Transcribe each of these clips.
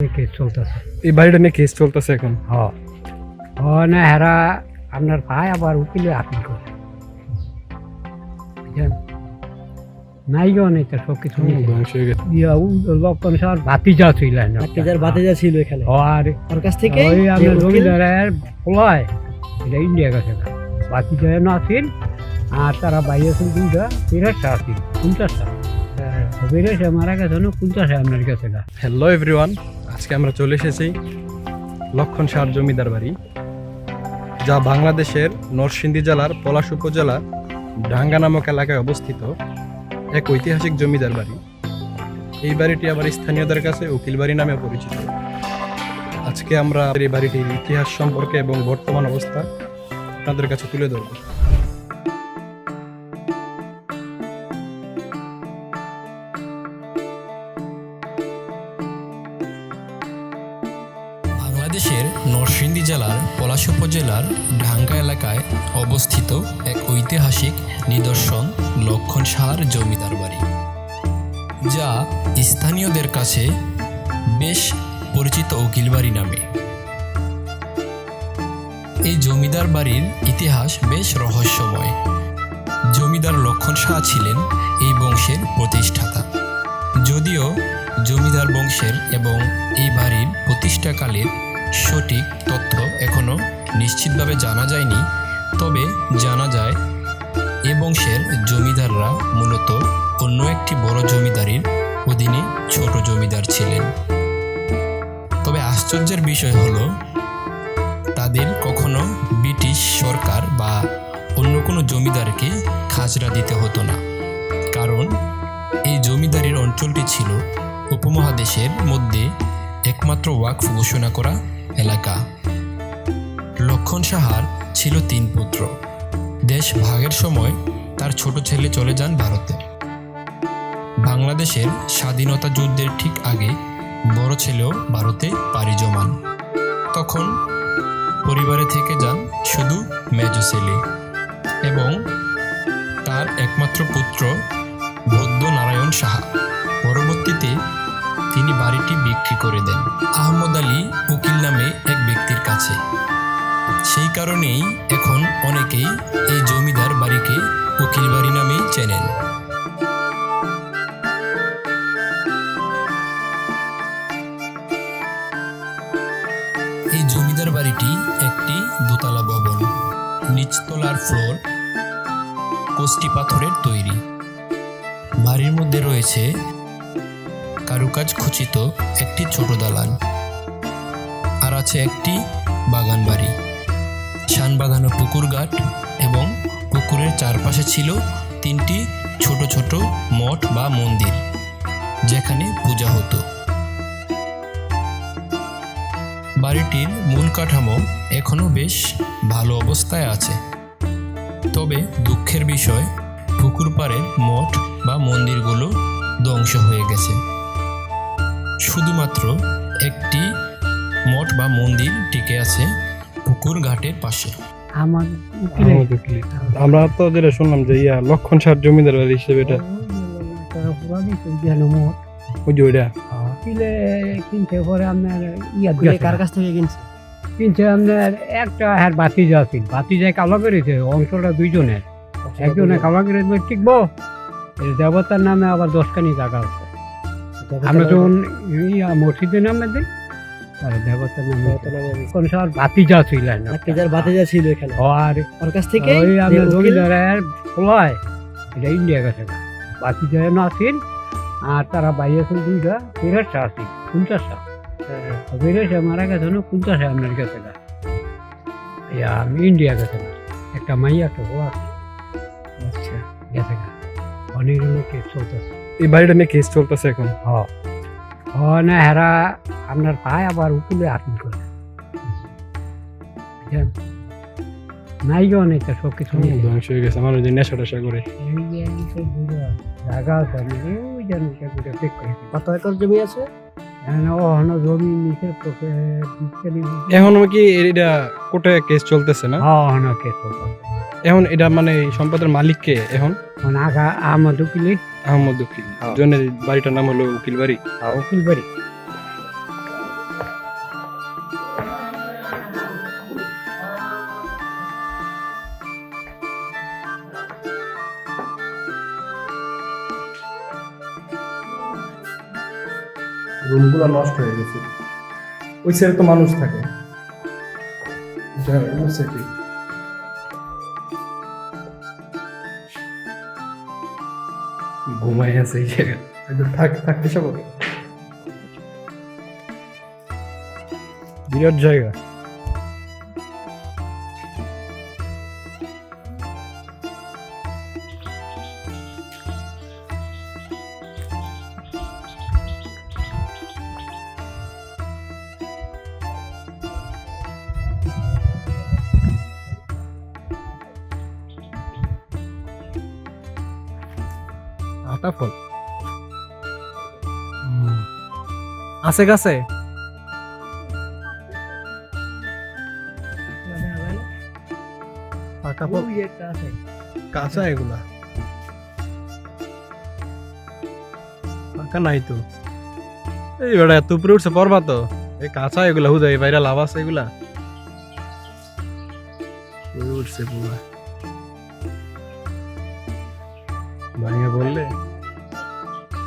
Case চলতেছে। এই বাড়িটা নিয়ে কেস চলতেছে এখন? হ। হ না হেরা আপনার ভাই আবার উকিলে আপিল করে। নাই গো নেই তো সব কিছু হয়ে ইয়া, লক্ষণ স্যার ভাতিজা ছিলেন বাতিজার বাতিজা ছিল এখানে। আর ওর কাছ থেকে ওই আপনার জমিদারের পোলায় এটা ইন্ডিয়া গেছে বাতিজা না আছিল আর তারা বাইরে আছিল দুইটা তিরাশটা আছিল পঞ্চাশটা। বিরেশে মারা গেছে না পঞ্চাশে আপনার গেছে হ্যালো এভরিওয়ান আজকে আমরা চলে এসেছি লক্ষণ সার জমিদার বাড়ি, যা বাংলাদেশের নরসিংদী জেলার পলাশ উপজেলা ডাঙ্গা নামক এলাকায় অবস্থিত এক ঐতিহাসিক জমিদার বাড়ি। এই বাড়িটি আবার স্থানীয়দের কাছে উকিল বাড়ি নামে পরিচিত। আজকে আমরা এই বাড়িটির ইতিহাস সম্পর্কে এবং বর্তমান অবস্থা আপনাদের কাছে তুলে ধরব। উপজেলার ঢাঙ্গা এলাকায় অবস্থিত এক ঐতিহাসিক নিদর্শন লক্ষণ সাহার জমিদার বাড়ি, যা স্থানীয়দের কাছে বেশ পরিচিত উকিল বাড়ি নামে। এই জমিদার বাড়ির ইতিহাস বেশ রহস্যময়। জমিদার লক্ষণ সাহা ছিলেন এই বংশের প্রতিষ্ঠাতা। যদিও জমিদার বংশের এবং এই বাড়ির প্রতিষ্ঠাকালের সঠিক তথ্য এখনও নিশ্চিতভাবে জানা যায়নি। তবে জানা যায় এ বংশের জমিদাররা মূলত অন্য একটি বড় জমিদারির অধীনে ছোট জমিদার ছিলেন। তবে আশ্চর্যের বিষয় হলো, তাদের কখনো ব্রিটিশ সরকার বা অন্য কোনো জমিদারকে খাজরা দিতে হতো না। কারণ, এই জমিদারির অঞ্চলটি ছিল উপমহাদেশের মধ্যে একমাত্র ওয়াকফ ঘোষণা করা এলাকা। লক্ষণ সাহার ছিল তিন পুত্র। দেশ ভাগের সময় তার ছোট ছেলে চলে যান ভারতে। বাংলাদেশের স্বাধীনতা যুদ্ধের ঠিক আগে বড় ছেলেও ভারতে পাড়ি জমান। তখন পরিবারে থেকে যান শুধু মেজ ছেলে এবং তার একমাত্র পুত্র বৌদ্ধ নারায়ণ সাহা। পরবর্তীতে তিনি বাড়িটি বিক্রি করে দেন। আহমদ আলী উকিল নামে এক ব্যক্তির কাছে। সেই কারণেই এখন অনেকেই এই জমিদার বাড়িকে উকিল বাড়ি নামেই চেনেন। এই জমিদার বাড়িটি একটি দোতলা ভবন, নিচতলার ফ্লোর কোষ্টি পাথরের তৈরি। বাড়ির মধ্যে রয়েছে কারুকাজ খচিত একটি ছোট দালান। আর আছে একটি বাগান বাড়ি। শান বাঁধানো পুকুর ঘাট এবং পুকুরের চারপাশে ছিল তিনটি ছোট ছোট মঠ বা মন্দির, যেখানে পূজা হতো। বাড়িটির মূল কাঠামো এখনও বেশ ভালো অবস্থায় আছে। তবে দুঃখের বিষয়, পুকুর পাড়ের মঠ বা মন্দিরগুলো ধ্বংস হয়ে গেছে। শুধুমাত্র একটি মঠ বা মন্দির টিকে আছে পুকুর ঘাটের পাশে। আমার তো যেটা শুনলাম যে ইয়া লক্ষণ সার জমিদার বাড়ি হিসেবে এটা ওই যে ওইটা। কিলে কিনতে পরে আপনার ইয়া কার কাছ থেকে কিনছে? কিনছে আপনার একটা হ্যাঁ বাতিজা আছিল। বাতিজায় কালো করেছে অংশটা দুইজনের। একজনে কালো করে টিকবো দেবতার নামে আবার দশখানি জায়গা আছে। আমরা যখন মসজিদের নামে দিই আর দেবতার নামে কোন সময় বাতিজা ছিলেন বাতিজার বাতিজা ছিল এখানে। আর ওর কাছ থেকে ওই যে জমিদারের পোলায় এটা ইন্ডিয়া গেছে না। আর তারা বাইরে দুইটা পঞ্চাশটা বিদেশে মারা গেছে না পঞ্চাশে আপনার গেছে গা আমি ইন্ডিয়া গেছে একটা মাইয়া একটা ও আছে। আচ্ছা। গেছে অনেক চলতেছে এই বাড়িটা নিয়ে কেস চলতেছে এখন? হ হ না হেরা আপনার ভাই আবার উকিলে আপিল করে। নাই গো অনেক সব কিছু ধ্বংস হয়ে গেছে আমার ওই যে নেশা টেশা করে। জায়গা আছে ওই ঠিক কত একর জমি আছে? এখানে জমি নিচে তোকে এখন কি এটা কেস চলতেছে না? হ্যাঁ কেস চলতেছে। এখন এটা মানে সম্পদের মালিক কে এখন আগা উকিলে আহমদ উকিল। হ্যাঁ। জনের বাড়িটার নাম হলো উকিল বাড়ি। হ্যাঁ উকিল বাড়ি। রুমগুলো নষ্ট হয়ে গেছে। ওই সাইডে তো মানুষ থাকে। বুঝছে কি ঘুমাই এই জায়গায়। থাক থাকতে সব বিরাট জায়গা। আটা ফল আছে গাছে? পাকা ফল একটা আছে। কাঁচা এগুলা। পাকা নাই তো। এই বেটা এত উপরে উঠছে পরবা তো। এই কাঁচা এগুলা হুদাই বাইরে লাভ আছে এগুলা। উঠছে পুরা।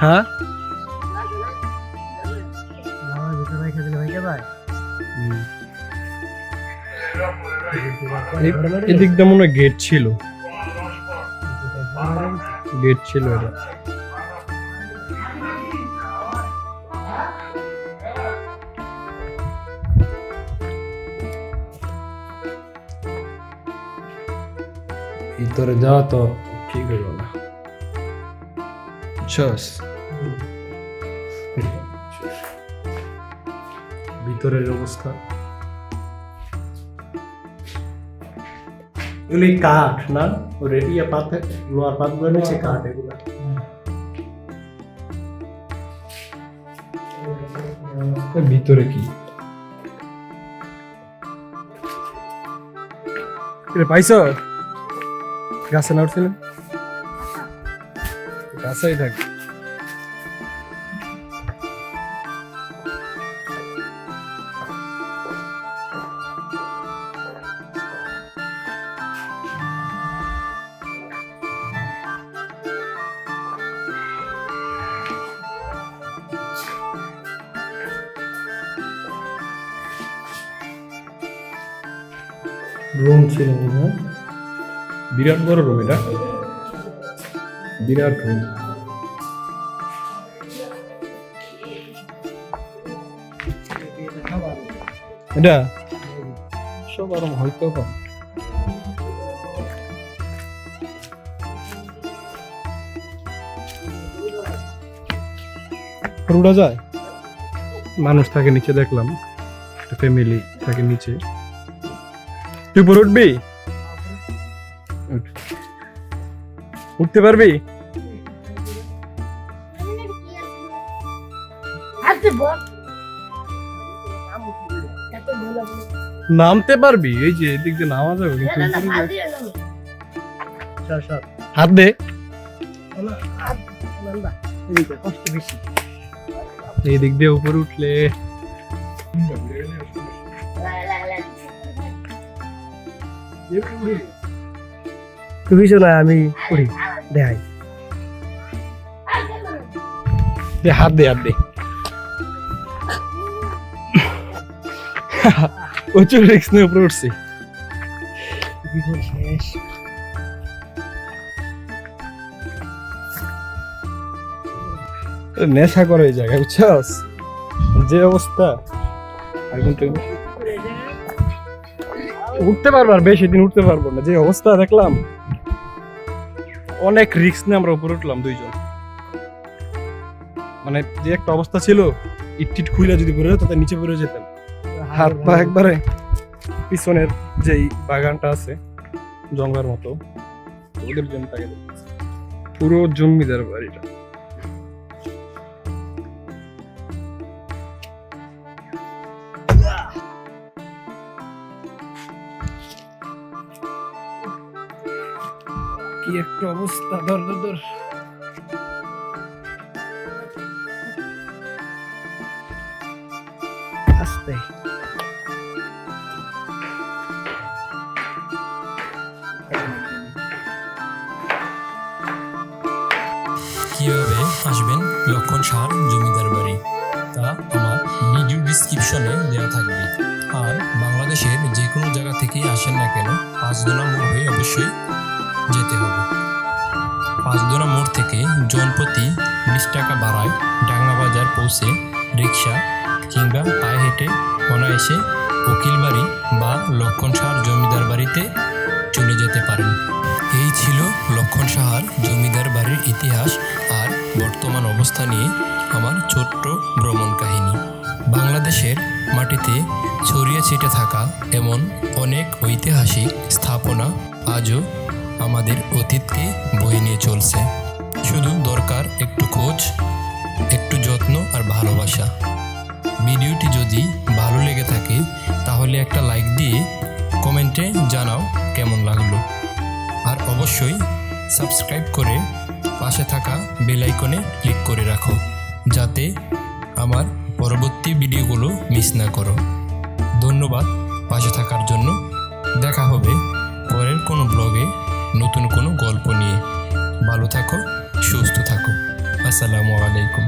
হ্যাঁ? আমার ভিতরে রেখে দিলে ভাই ভাই হুম। এই- এদিক দিয়ে মনে হয় গেট ছিল। গেট ছিল এটা। ভিতরে যাওয়া তো ঠিক হইল না চস ভিতরের অবস্থা। এগুলি কাঠ না? রেডিয়া পাতে লোহার পাতগুলো নিচে কাঠ এগুলা। ভিতরে কি? রে পাইছো? গাছে না উঠছিল গাছেই থাক। রুম ছিল বিরাট বড় রুম এটা। বিরাট রুম। এটা? সব আরম হয়তো কম উড়া যায়? মানুষ থাকে নিচে দেখলাম। ফ্যামিলি থাকে নিচে। তুই উপরে উঠবি? উঠ। উঠতে পারবি? নামতে পারবি? এই যে এদিক দিয়ে নামা যাবে হাত দে। হাত নান্দা এদিকে কষ্ট বেশি। এই দিক দিয়ে উপরে উঠলে। তুমি শোনা আমি করি। দেখাই। দে হাত দে হাত দে। প্রচুর রিক্স নিয়ে উপরে উঠছি। নেশা করে এই জায়গায়, বুঝছস? যে অবস্থা। উঠতে পারব আর বেশি দিন উঠতে পারব না, যে অবস্থা দেখলাম। অনেক রিস্ক নিয়ে আমরা উপরে উঠলাম দুইজন। মানে যে একটা অবস্থা ছিল ইট টিট খুইলা যদি পড়ে যেত নিচে পড়ে যেতাম। হাত পা একবারে পিছনের যেই বাগানটা আছে জঙ্গলের মতো ওদের জন্য তাকে পুরো জমিদার বাড়িটা কি একটা অবস্থা ধর ধর। কীভাবে আসবেন? লক্ষণ সার, জমিদার বাড়ি। তা আমার ভিডিও ডিসক্রিপশনে দেওয়া থাকবে। আর বাংলাদেশের যে কোনো জায়গা থেকে আসেন না কেন, পাঁচদোনা মোড় হয়ে অবশ্যই যেতে হবে। পাঁচদোনা মোড় থেকে জনপ্রতি বিশ টাকা ভাড়ায় ডাঙ্গা বাজার পৌঁছে রিক্সা কিংবা পায়ে হেঁটে অনায়াসে উকিল বাড়ি বা লক্ষণ সার জমিদার বাড়িতে চলে যেতে পারেন। ছিল লক্ষণ সাহার, জমিদার বাড়ির ইতিহাস আর বর্তমান অবস্থা নিয়ে আমার ছোট্ট ভ্রমণ কাহিনী। বাংলাদেশের মাটিতে ছড়িয়ে ছিটে থাকা এমন অনেক ঐতিহাসিক স্থাপনা আজও আমাদের অতীতকে বয়ে নিয়ে চলছে। শুধু দরকার একটু খোঁজ, একটু যত্ন আর ভালোবাসা। ভিডিওটি যদি ভালো লেগে থাকে, তাহলে একটা লাইক দিয়ে কমেন্টে জানাও কেমন লাগল। অবশ্যই সাবস্ক্রাইব করে পাশে থাকা বেল আইকনে ক্লিক করে রাখো, যাতে আমার পরবর্তী ভিডিওগুলো মিস না করো। ধন্যবাদ পাশে থাকার জন্য। দেখা হবে পরের কোনো ব্লগে নতুন কোনো গল্প নিয়ে। ভালো থাকো, সুস্থ থাকো। আসসালামু আলাইকুম।